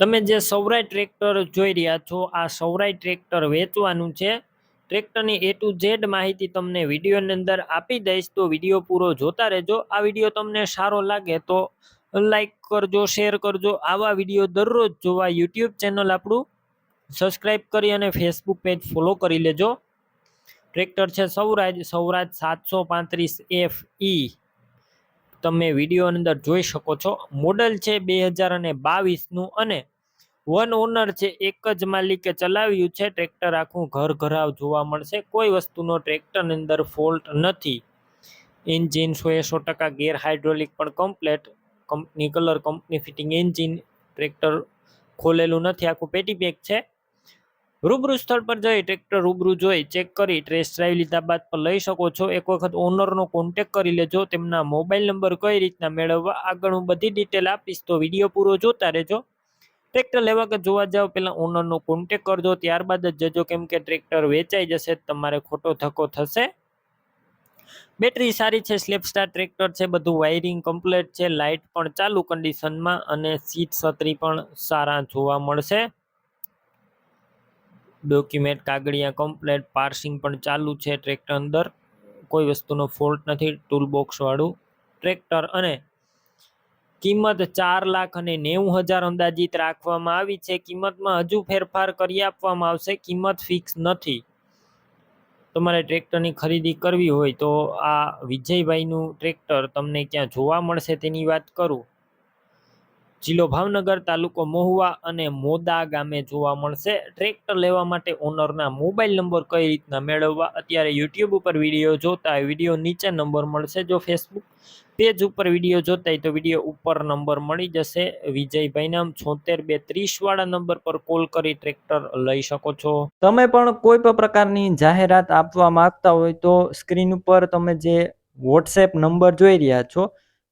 તમે જે સૌરાય ટ્રેક્ટર જોઈ રહ્યા છો, આ સૌરાય ટ્રેક્ટર વેચવાનું છે. ટ્રેક્ટરની એ ટુ ઝેડ માહિતી તમને વિડીયોની અંદર આપી દઈશ, તો વીડિયો પૂરો જોતા રહેજો. આ વીડિયો તમને સારો લાગે તો લાઈક કરજો શેર કરજો. આવા વીડિયો દરરોજ જોવા યુટ્યુબ ચેનલ આપણું સબસ્ક્રાઈબ કરી અને ફેસબુક પેજ ફોલો કરી લેજો. ટ્રેક્ટર છે સૌરાજ સૌરાજ સાતસો પાંત્રીસ એફ ઈ તમે વિડીયોની અંદર જોઈ શકો છો. મોડલ છે બે હજાર અને બાવીસનું અને વન ઓનર છે એક જ માલિકે ચલાવ્યું છે. ટ્રેક્ટર આખું ઘર ઘરાવ જોવા મળશે. કોઈ વસ્તુનો ટ્રેક્ટરની અંદર ફોલ્ટ નથી. એન્જિન સો એ સો ટકા ગેર હાઇડ્રોલિક પણ complete. Company colour, company fitting engine. Tractor ખોલેલું નથી. આખું પેટી પેક છે. રૂબરૂ સ્થળ પર જઈ ટ્રેક્ટર રૂબરૂ જોઈ ચેક કરી ટ્રેસ ડ્રાઈવ લીધા બાદ પર લઈ શકો છો. એક વખત ઓનરનો કોન્ટેક કરી લેજો, તેમના મોબાઈલ નંબર કઈ રીતના મેળવવા, આગળ હું બધી ડિટેલ આપીશ તો વીડિયો પૂરો જોતા રહેજો. ટ્રેક્ટર લેવા કે જોવા જાવ પહેલાં ઓનરનો કોન્ટેક કરજો, ત્યારબાદ જ જજો, કેમ કે ટ્રેક્ટર વેચાઈ જશે, તમારે ખોટો ધક્કો થશે. બેટરી સારી છે સ્લેપ સ્ટાર ટ્રેક્ટર છે, બધું વાયરિંગ કમ્પ્લીટ છે લાઇટ પણ ચાલુ કન્ડિશનમાં અને સીટ છત્રી પણ સારા જોવા મળશે. ડોક્યુમેન્ટ, કાગળિયા કમ્પ્લેટ, પાર્સિંગ પણ ચાલુ છે ટ્રેક્ટર અંદર. કોઈ વસ્તુનો ફોલ્ટ નથી ટૂલ બોક્સવાળું ટ્રેક્ટર અને કિંમત ચાર લાખ અને નેવું હજાર અંદાજિત રાખવામાં આવી છે. કિંમતમાં હજુ ફેરફાર કરી આપવામાં આવશે, કિંમત ફિક્સ નથી. તમારે ટ્રેક્ટરની ખરીદી કરવી હોય તો આ વિજયભાઈનું ટ્રેક્ટર તમને ક્યાં જોવા મળશે તેની વાત કરું. જિલ્લો ભાવનગર, તાલુકો મહુવા અને મોદા ગામે જોવા મળશે. ટ્રેક્ટર લેવા માટે ઓનરના મોબાઈલ નંબર કઈ રીતના મેળવવા? અત્યારે યુટ્યુબ ઉપર વીડિયો જોતા વીડિયો નીચે નંબર મળશે. જો ફેસબુક પેજ ઉપર વીડિયો જોતા હોય તો વીડિયો ઉપર નંબર મળી જશે. વિજયભાઈ નામ છોતેર બે ત્રીસ વાળા નંબર પર કોલ કરી ટ્રેક્ટર લઈ શકો છો. તમે પણ કોઈ પણ પ્રકારની જાહેરાત આપવા માંગતા હોય તો સ્ક્રીન ઉપર તમે જે વોટ્સએપ નંબર જોઈ રહ્યા છો